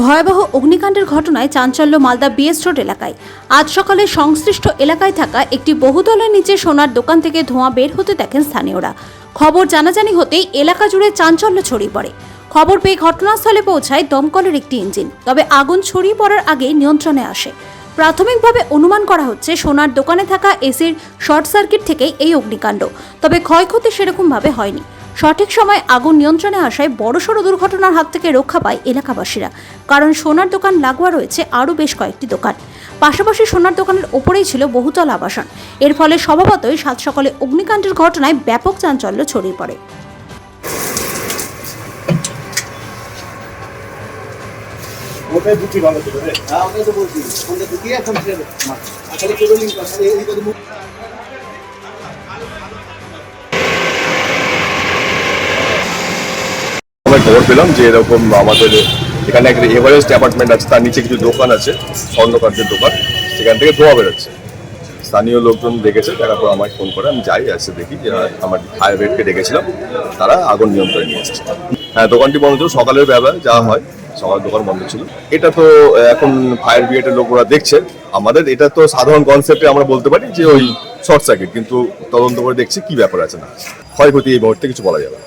ভয়াবহ অগ্নিকাণ্ডের ঘটনায় চাঞ্চল্য মালদা বিএস রোড এলাকায়। আজ সকালে সংশ্লিষ্ট এলাকায় থাকা একটি বহুতলের নিচে সোনার দোকান থেকে ধোঁয়া বের হতে দেখেন স্থানীয়রা। খবর জানাজানি হতেই এলাকা জুড়ে চাঞ্চল্য ছড়িয়ে পড়ে। খবর পেয়ে ঘটনাস্থলে পৌঁছায় দমকলের একটি ইঞ্জিন। তবে আগুন ছড়িয়ে পড়ার আগেই নিয়ন্ত্রণে আসে। প্রাথমিকভাবে অনুমান করা হচ্ছে সোনার দোকানে থাকা এসির শর্ট সার্কিট থেকেই এই অগ্নিকাণ্ড। তবে ক্ষয়ক্ষতি সেরকমভাবে হয়নি। সঠিক সময় আগুন নিয়ন্ত্রণে আসায় বড়সড় দুর্ঘটনার হাত থেকে রক্ষা পায় এলাকাবাসীরা। কারণ সোনার দোকান লাগোয়া রয়েছে আরও বেশ কয়েকটি দোকান। পাশাপাশি সোনার দোকানের ওপরেই ছিল বহুতল আবাসন। এর ফলে স্বভাবতই সাত সকালে অগ্নিকাণ্ডের ঘটনায় ব্যাপক চাঞ্চল্য ছড়িয়ে পড়ে। ওটাই বুঝি ভালো হ্যাঁ ওটাই তো বলছি। এখন ছেড়ে আসলে কেবল এই কথা খবর পেলাম যে এরকম আমাদের এখানে একটা এভারেস্ট অ্যাপার্টমেন্ট আছে, তার নিচে কিছু দোকান আছে স্বর্ণকার্যের দোকান, সেখান থেকে ধোঁয়া বেরোচ্ছে। স্থানীয় লোকজন দেখেছে দেখার পর আমায় ফোন করে, আমি যাই, এসে দেখি যে আমার ফায়ার ব্রিগেডকে ডেকেছিলাম, তারা আগুন নিয়ন্ত্রণে নিয়ে এসেছে। হ্যাঁ দোকানটি বন্ধ ছিল, সকালের বেলা যা হয় সকাল দোকান বন্ধ ছিল। এটা তো এখন ফায়ার ব্রিগেডের লোকরা দেখছে। আমাদের এটা তো সাধারণ কনসেপ্টে আমরা বলতে পারি যে ওই শর্ট সার্কিট কিন্তু তদন্ত করে দেখছি কি ব্যাপার আছে না। ক্ষয়ক্ষতি এই মুহূর্তে কিছু বলা যাবে না।